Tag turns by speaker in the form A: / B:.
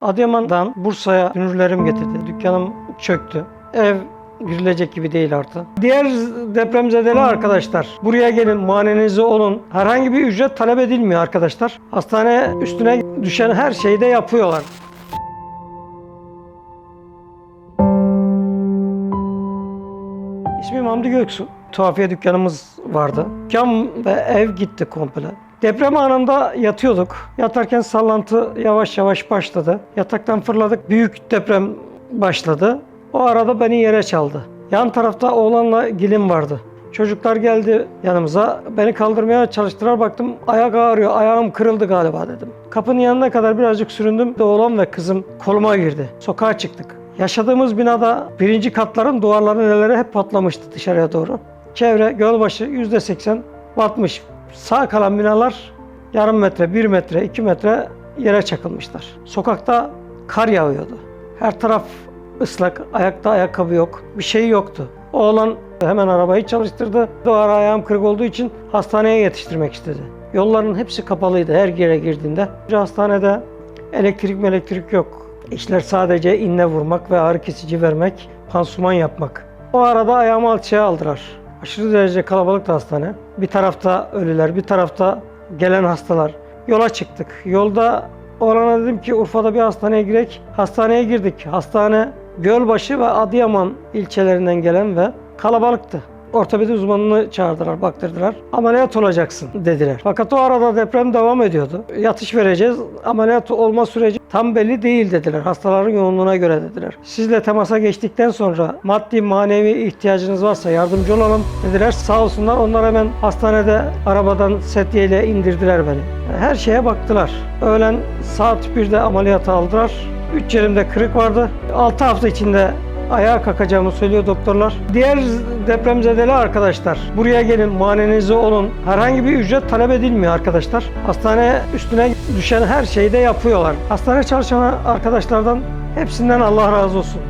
A: Adıyaman'dan Bursa'ya dünürlerim getirdi. Dükkanım çöktü. Ev girilecek gibi değil artık. Diğer depremzedeli arkadaşlar buraya gelin muayenenizi olun. Herhangi bir ücret talep edilmiyor arkadaşlar. Hastane üstüne düşen her şeyi de yapıyorlar. İsmim Hamdi Göksu. Tuhafiye dükkanımız vardı. Dükkan ve ev gitti komple. Deprem anında yatıyorduk. Yatarken sallantı yavaş yavaş başladı. Yataktan fırladık. Büyük deprem başladı. O arada beni yere çaldı. Yan tarafta oğlanla gilim vardı. Çocuklar geldi yanımıza. Beni kaldırmaya çalıştılar. Baktım ayak ağrıyor. Ayağım kırıldı galiba dedim. Kapının yanına kadar birazcık süründüm. Oğlan ve kızım koluma girdi. Sokağa çıktık. Yaşadığımız binada birinci katların duvarların neleri hep patlamıştı dışarıya doğru. Çevre gölbaşı %80 batmış. Sağ kalan binalar yarım metre, bir metre, iki metre yere çakılmışlar. Sokakta kar yağıyordu. Her taraf ıslak, ayakta ayakkabı yok, bir şey yoktu. Oğlan hemen arabayı çalıştırdı. O ara ayağım kırık olduğu için hastaneye yetiştirmek istedi. Yolların hepsi kapalıydı her yere girdiğinde. Hastanede elektrik elektrik yok. İşler sadece inne vurmak ve ağrı kesici vermek, pansuman yapmak. O arada ayağımı alçıya aldılar. Aşırı derece kalabalık da hastane. Bir tarafta ölüler, bir tarafta gelen hastalar. Yola çıktık. Yolda oğlana dedim ki Urfa'da bir hastaneye girek. Hastaneye girdik. Hastane Gölbaşı ve Adıyaman ilçelerinden gelen ve kalabalıktı. Ortopedi uzmanını çağırdılar, baktırdılar. Ameliyat olacaksın dediler. Fakat o arada deprem devam ediyordu. Yatış vereceğiz. Ameliyat olma süreci tam belli değil dediler. Hastaların yoğunluğuna göre dediler. Sizle temasa geçtikten sonra maddi manevi ihtiyacınız varsa yardımcı olalım dediler. Sağ olsunlar onlar hemen hastanede arabadan setyeyle indirdiler beni. Her şeye baktılar. Öğlen saat 1'de ameliyata aldılar. Üç yerimde kırık vardı. 6 hafta içinde ayağa kalkacağımı söylüyor doktorlar. Diğer depremzedeli arkadaşlar buraya gelin muayenenizi olun. Herhangi bir ücret talep edilmiyor arkadaşlar. Hastane üstüne düşen her şeyi de yapıyorlar. Hastane çalışan arkadaşlardan hepsinden Allah razı olsun.